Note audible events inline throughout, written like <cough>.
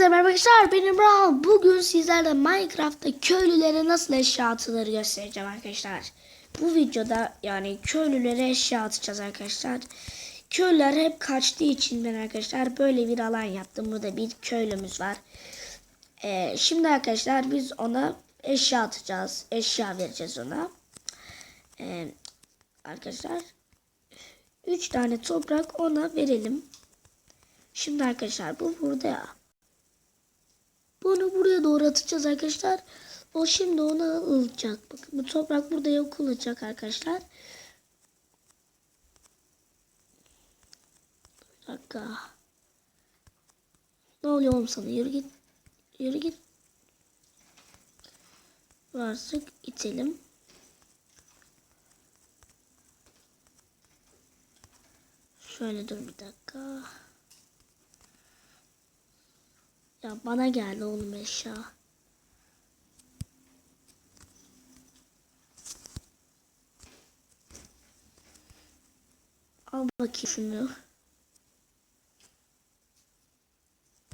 Hepinize merhaba arkadaşlar. Benim Rahal. Bugün sizlerle Minecraft'ta köylülere nasıl eşya atılır göstereceğim arkadaşlar. Bu videoda yani köylülere eşya atacağız arkadaşlar. Köylüler hep kaçtığı için ben arkadaşlar böyle bir alan yaptım. Burada bir köylümüz var. Ee, şimdi arkadaşlar biz ona eşya atacağız. Eşya vereceğiz ona. Ee, arkadaşlar 3 tane toprak ona verelim. Şimdi arkadaşlar bu burada ya. Bunu buraya doğru atacağız arkadaşlar. O şimdi ona alacak. Bakın bu toprak burada yok olacak arkadaşlar. Bir dakika. Ne oluyor oğlum sana? Yürü git. Yürü git. Varsık itelim. Şöyle dur bir dakika. Ya bana geldi oğlum eşya. Al bakayım şunu.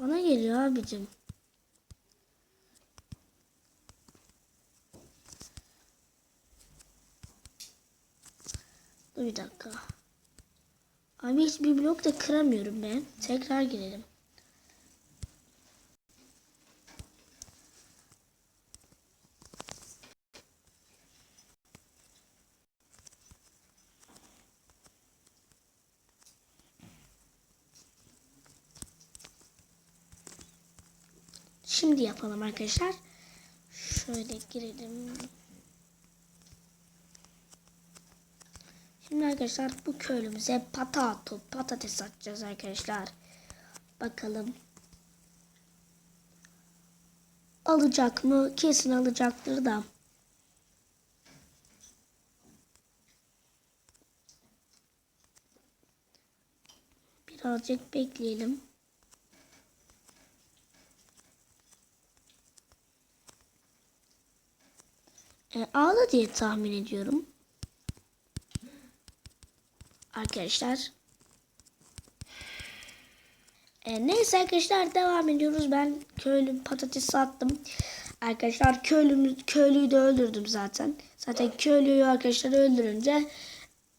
Bana geliyor abicim. Dur bir dakika. Abi hiçbir blok da kıramıyorum ben. Tekrar girelim. Şimdi yapalım arkadaşlar. Şöyle girelim. Şimdi arkadaşlar bu köylümüze patato, patates atacağız arkadaşlar. Bakalım. Alacak mı? Kesin alacaktır da. Birazcık bekleyelim. E, ağla diye tahmin ediyorum. Arkadaşlar. E, neyse arkadaşlar devam ediyoruz. Ben köylü patates sattım. Arkadaşlar köylümüz, köylüyü de öldürdüm zaten. Zaten köylüyü arkadaşlar öldürünce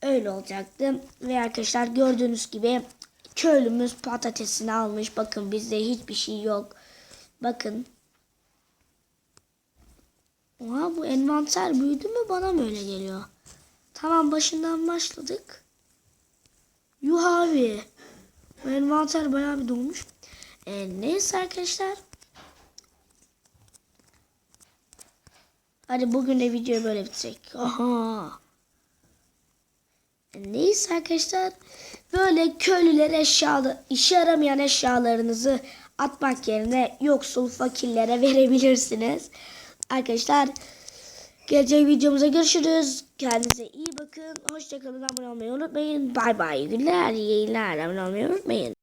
öyle olacaktı. Ve arkadaşlar gördüğünüz gibi köylümüz patatesini almış. Bakın bizde hiçbir şey yok. Bakın Oha bu envanter büyüdü mü bana mı öyle geliyor? Tamam başından başladık. Yuh abi. Bu envanter bayağı bir dolmuş. Ee, neyse arkadaşlar. Hadi bugün de video böyle bitecek. Aha. E, Neyse arkadaşlar. Böyle köylülere eşyalı, işe yaramayan eşyalarınızı atmak yerine yoksul fakirlere <laughs> verebilirsiniz. Arkadaşlar gelecek videomuza görüşürüz. Kendinize iyi bakın. Hoşçakalın. Abone olmayı unutmayın. Bay bay. Günler. İyi yayınlar. Abone olmayı unutmayın.